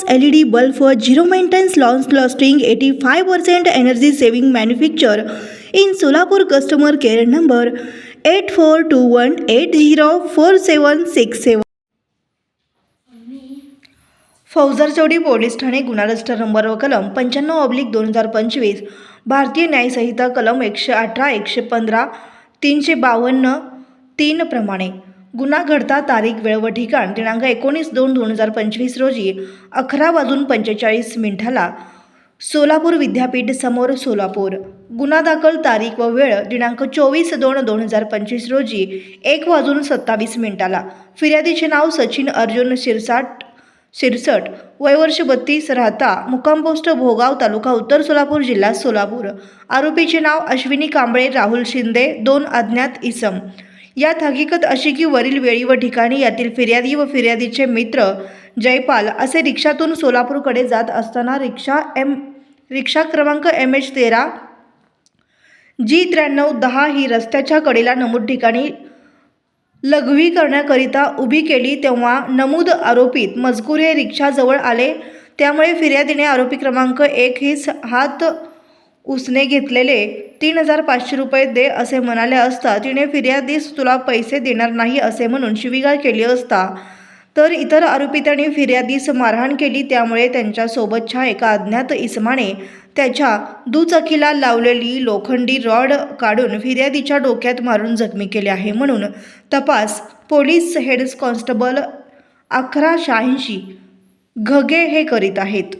Lights L E D bulb for zero maintenance long lasting eighty five percent energy saving manufacture in Solapur customer care number eight four two one eight zero four seven six seven फौजरचौडी police ठाणे गुन्हा register number व कलम पंच्याण्णव oblique दोन हजार पंचवीस. भारतीय न्यायसंहिता कलम एकशे अठरा एकशे पंधरा तीनशे बावन्न तीन प्रमाणे. गुन्हा घडता तारीख वेळ व ठिकाण दिनांक एकोणीस दोन दोन हजार पंचवीस रोजी अकरा वाजून पंचेचाळीस मिनिटाला सोलापूर विद्यापीठ समोर सोलापूर. गुन्हा दाखल तारीख व वेळ दिनांक चोवीस दोन दोन हजार पंचवीस रोजी एक वाजून सत्तावीस मिनिटाला. फिर्यादीचे नाव सचिन अर्जुन शिरसाट शिरसट वयवर्ष बत्तीस राहता मुक्काम पोस्ट भोगाव तालुका उत्तर सोलापूर जिल्हा सोलापूर. आरोपीचे नाव अश्विनी कांबळे राहुल शिंदे दोन अज्ञात इसम. यात हकीकत अशी की वरील वेळी व ठिकाणी यातील फिर्यादी व फिर्यादीचे मित्र जयपाल असे रिक्षातून सोलापूरकडे जात असताना रिक्षा एम रिक्षा क्रमांक एम एच तेरा जी त्र्याण्णव दहा ही रस्त्याच्या कडेला नमूद ठिकाणी लघवी करण्याकरिता उभी केली तेव्हा नमूद आरोपीत मजकूर हे रिक्षाजवळ आले. त्यामुळे फिर्यादीने आरोपी क्रमांक एक हिस हात उसने घेतलेले तीन हजार पाचशे रुपये दे असे म्हणाले असता तिने फिर्यादीस तुला पैसे देणार नाही असे म्हणून शिवीगाळ केली असता. तर इतर आरोपितांनी फिर्यादीस मारहाण केली. त्यामुळे त्यांच्यासोबतच्या एका अज्ञात इसमाने त्याच्या दुचाकीला लावलेली लोखंडी रॉड काढून फिर्यादीच्या डोक्यात मारून जखमी केले आहे म्हणून तपास पोलीस हेड कॉन्स्टेबल अकरा शहाऐंशी घगे हे करीत आहेत.